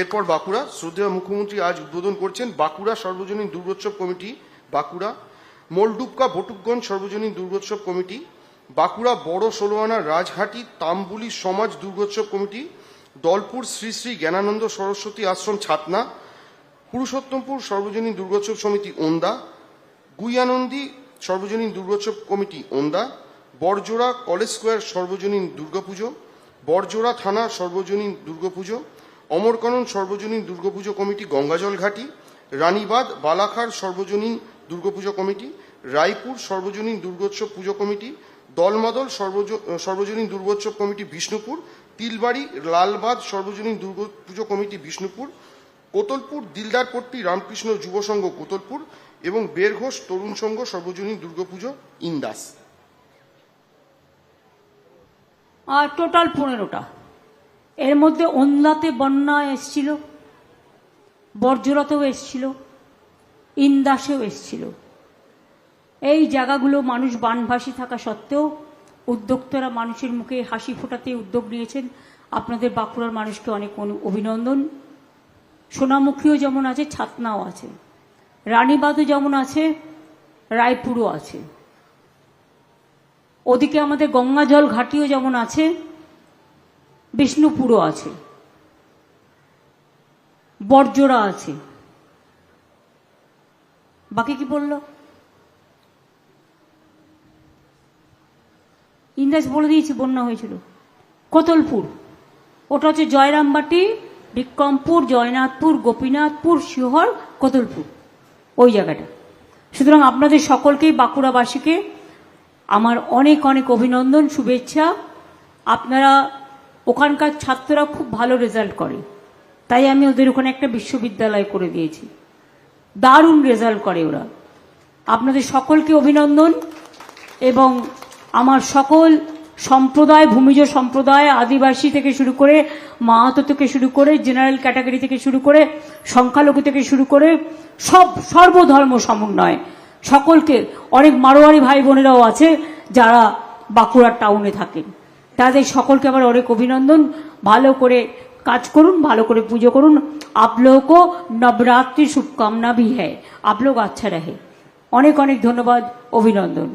এরপর বাঁকুড়া। শ্রদ্ধেয় মুখ্যমন্ত্রী আজ উদ্বোধন করছেন বাঁকুড়া সর্বজনীন দুর্গোৎসব কমিটি, বাঁকুড়া। মোলডুবকা বটুকগঞ্জ সর্বজনীন দুর্গোৎসব কমিটি, বাঁকুড়া বড় Sholoana Rajhati Tambuli Samaj Durgotsav committee, Dalpur Shri Shri Gyanananda Saraswati Ashram Chhatna, Purushottampur Sarbojanin Durgotsav Samiti Onda, Guiyanandi Sarbojanin Durgotsav committee Onda, Barjora college square Sarbojanin Durgapujo, Barjora থানা সর্বজনীন দুর্গাপুজো অমরকানন সর্বজনীন Durgapujo committee গঙ্গাজল ঘাটি রানীবাদ বালাখার সর্বজনীন Durgapujo committee, Raipur সর্বজনীন দুর্গোৎসব পুজো committee, Dalmadal সর্বজ- সর্বজনীন Durgotsav committee Bishnupur, Tilbari Lalbad Sarbojanin Durgapujo committee Bishnupur, Kotulpur, Dildarpatti, Ramakrishna Yuba Sangha Kotulpur এবং বেরঘোষ তরুণ সংঘ সর্বজনীন দুর্গাপুজো ইন্দাস। আর total পনেরোটা। এর মধ্যে ওন্দাতে বন্যা এসছিল বর্জরাতেও এসছিল, ইন্দাসেও এসছিল। এই জায়গাগুলো মানুষ বানভাসী থাকা সত্ত্বেও উদ্যোক্তারা মানুষের মুখে হাসি ফোটাতে উদ্যোগ নিয়েছেন। আপনাদের বাঁকুড়ার মানুষকে অনেক অনু- অভিনন্দন। সোনামুখীও যেমন আছে, ছাতনাও আছে। রানীবাদও যেমন আছে, রায়পুরও আছে। ওদিকে আমাদের গঙ্গাজল ঘাটিও যেমন আছে বিষ্ণুপুরও আছে। বর্জরা আছে। বাকি কি বলল? ইন্দাস বলে দিয়েছি, বন্যা হয়েছিল। কোতলপুর। ওটা হচ্ছে জয়রামবাটি, বিক্রমপুর, জয়নাথপুর, গোপীনাথপুর, শিহর, কোতলপুর। ওই জায়গাটা। সুতরাং আপনাদের সকলকেই বাঁকুড়াবাসীকে আমার অনেক অনেক অভিনন্দন, শুভেচ্ছা। আপনারা ওখানকার ছাত্ররা খুব ভালো রেজাল্ট করে। তাই আমি ওদের ওখানে একটা বিশ্ববিদ্যালয় করে দিয়েছি। দারুণ রেজাল্ট করে ওরা। আপনাদের সকলকে অভিনন্দন এবং আমার সকল সম্প্রদায়, ভূমিজ সম্প্রদায়, আদিবাসী থেকে শুরু করে মাহাতো থেকে শুরু করে জেনারেল ক্যাটাগরি থেকে শুরু করে সংখ্যালঘু থেকে শুরু করে সব সর্বধর্ম সমন্বয়। সকলকে অনেক মারোয়ারি ভাই বোনেরাও আছে যারা বাঁকুড়ার টাউনে থাকেন তাদের সকলকে আমার অনেক অভিনন্দন। ভালো করে কাজ করুন, ভালো করে পুজো করুন। আপলোকও নবরাত্রি শুভকামনা বিহে আপলোক আচ্ছা রাহে। অনেক অনেক ধন্যবাদ, অভিনন্দন।